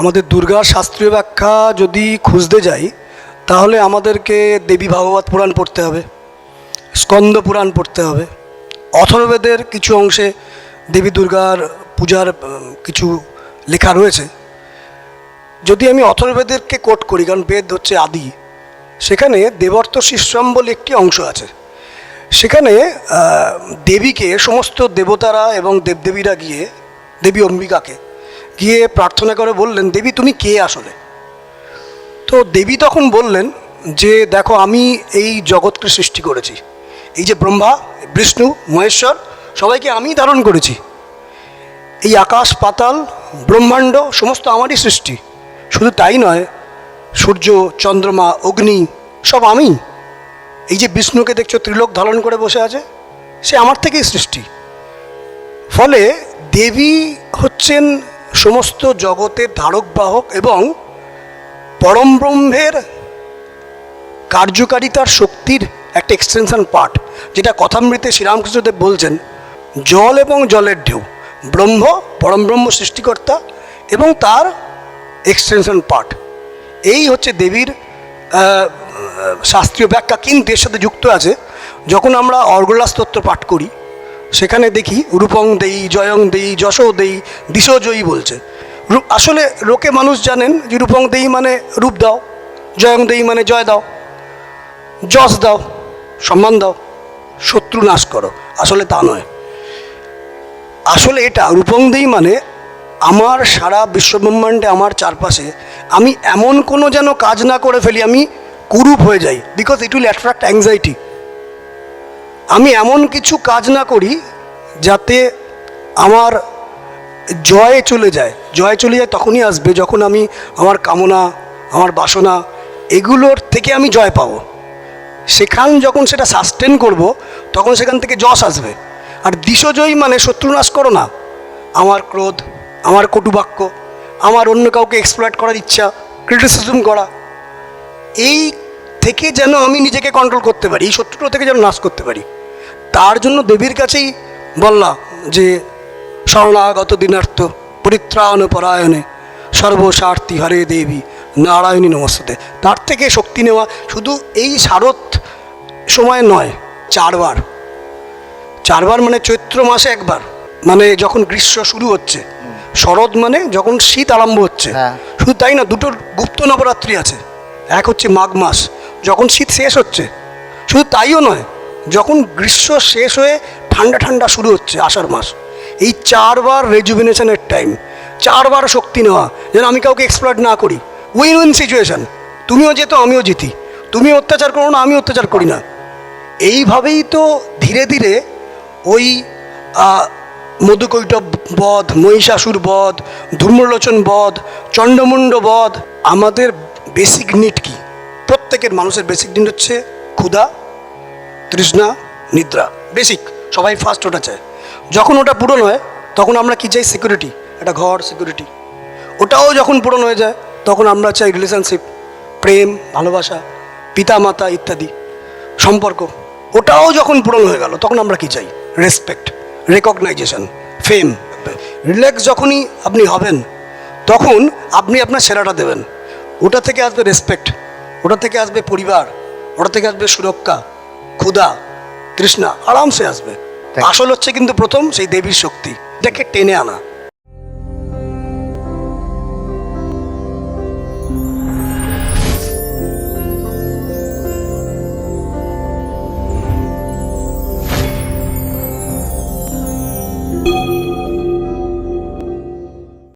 আমাদের দুর্গার শাস্ত্রীয় ব্যাখ্যা যদি খুঁজতে যাই, তাহলে আমাদেরকে দেবী ভাগবত পুরাণ পড়তে হবে, স্কন্দ পুরাণ পড়তে হবে অথর্বেদের কিছু অংশে দেবী দুর্গার পূজার কিছু লেখা রয়েছে। যদি আমি অথর্বেদেরকে কোট করি, কারণ বেদ হচ্ছে আদি, সেখানে দেবর্ত শিষ্যম বলে একটি অংশ আছে। সেখানে দেবীকে সমস্ত দেবতারা এবং দেবদেবীরা গিয়ে, দেবী অম্বিকাকে গিয়ে প্রার্থনা করে বললেন, দেবী, তুমি কে আসলে? তো দেবী তখন বললেন যে, দেখো, আমি এই জগৎকে সৃষ্টি করেছি। এই যে ব্রহ্মা, বিষ্ণু, মহেশ্বর, সবাইকে আমি ধারণ করেছি। এই আকাশ, পাতাল, ব্রহ্মাণ্ড, সমস্ত আমারই সৃষ্টি। শুধু তাই নয়, সূর্য, চন্দ্রমা, অগ্নি, সব আমি এই যে বিষ্ণুকে দেখছ, ত্রিলোক ধারণ করে বসে আছে, সে আমার থেকেই সৃষ্টি। ফলে দেবী হচ্ছেন সমস্ত জগতের ধারক বাহক এবং পরম ব্রহ্মের কার্যকারিতার শক্তির একটা এক্সটেনশন পার্ট যেটা কথামৃতে শ্রীরামকৃষ্ণদেব বলছেন, জল এবং জলের ঢেউ, ব্রহ্ম পরম ব্রহ্ম সৃষ্টিকর্তা এবং তার এক্সটেনশন পার্ট এই হচ্ছে দেবীর শাস্ত্রীয় ব্যাখ্যা। কিন্তু এর সাথে যুক্ত আছে, যখন আমরা অর্গলা স্তোত্র পাঠ করি সেখানে দেখি রূপং দেই, জয়ং দেই, যশো দেই, দিশো জয়ী বলছে। আসলে লোকে মানুষ জানেন যে রূপং দেই মানে রূপ দাও, জয়ং দেই মানে জয় দাও, যশ দাও, সম্মান দাও, শত্রু নাশ করো। আসলে তা নয়। আসলে এটা রূপং দেই মানে আমার সারা বিশ্বব্রহ্মাণ্ডে আমার চারপাশে আমি এমন কোনো যেন কাজ না করে ফেলি, আমি কুরূপ হয়ে যাই। Because it will attract anxiety আমি এমন কিছু কাজ না করি যাতে আমার জয়ে চলে যায়। জয়ে চলে যায় তখনই আসবে যখন আমি আমার কামনা, আমার বাসনা এগুলোর থেকে আমি জয় পাবো। সেখান যখন সেটা সাস্টেন করব, তখন সেখান থেকে যশ আসবে। আর দিশজয়ী মানে শত্রুনাশ করো না। আমার ক্রোধ, আমার কটুবাক্য, আমার অন্য কাউকে এক্সপ্লয়েট করার ইচ্ছা ক্রিটিসিজম করা, এই থেকে যেন আমি নিজেকে কন্ট্রোল করতে পারি, এই শত্রুটা থেকে যেন নাশ করতে পারি। তার জন্য দেবীর কাছেই বললাম যে শরণাগত দিনার্থ পরিত্রাণ পরায়ণে সর্বস্বার্থী হরে দেবী নারায়ণী নমস্তে। তার থেকে শক্তি নেওয়া শুধু এই শারদ সময় নয় চারবার। চারবার মানে চৈত্র মাসে একবার। মানে যখন গ্রীষ্ম শুরু হচ্ছে শরৎ মানে যখন শীত আরম্ভ হচ্ছে। হ্যাঁ। শুধু তাই না দুটোর গুপ্ত নবরাত্রি আছে। এক হচ্ছে মাঘ মাস যখন শীত শেষ হচ্ছে। শুধু তাইও নয় যখন গ্রীষ্ম শেষ হয়ে ঠান্ডা ঠান্ডা শুরু হচ্ছে আষাঢ় মাস, এই চারবার রেজুভিনেশনের টাইম চারবার শক্তি নেওয়া, যেন আমি কাউকে এক্সপ্লয়েট না করি। উইন উইন সিচুয়েশন তুমিও যেত আমিও জিতি। তুমি অত্যাচার করো না আমি অত্যাচার করি না। এইভাবেই তো ধীরে ধীরে ওই মধুকৈটব বধ, মহিষাসুর বধ, ধূম্রলোচন বধ চণ্ডমুণ্ড বধ, আমাদের বেসিক নিড কি? প্রত্যেকের মানুষের বেসিক নিড হচ্ছে ক্ষুধা তৃষ্ণা, নিদ্রা। বেসিক সবাই ফার্স্ট ওটা চায়। যখন ওটা পূরণ হয়, তখন আমরা কি চাই? সিকিউরিটি একটা ঘর সিকিউরিটি ওটাও যখন পূরণ হয়ে যায়, তখন আমরা চাই রিলেশনশিপ প্রেম, ভালোবাসা পিতা মাতা ইত্যাদি, সম্পর্ক। ওটাও যখন পূরণ হয়ে গেল, তখন আমরা কি চাই? রেসপেক্ট রেকগনাইজেশন ফেম রিল্যাক্স যখনই আপনি হবেন, তখন আপনি আপনার সেরাটা দেবেন। ওটা থেকে আসবে রেসপেক্ট ওটা থেকে আসবে পরিবার, ওটা থেকে আসবে সুরক্ষা। ক্ষুধা তৃষ্ণা আরামসে আসবে। আসল হচ্ছে কিন্তু প্রথম সেই দেবীর শক্তি। যাকে টেনে আনা।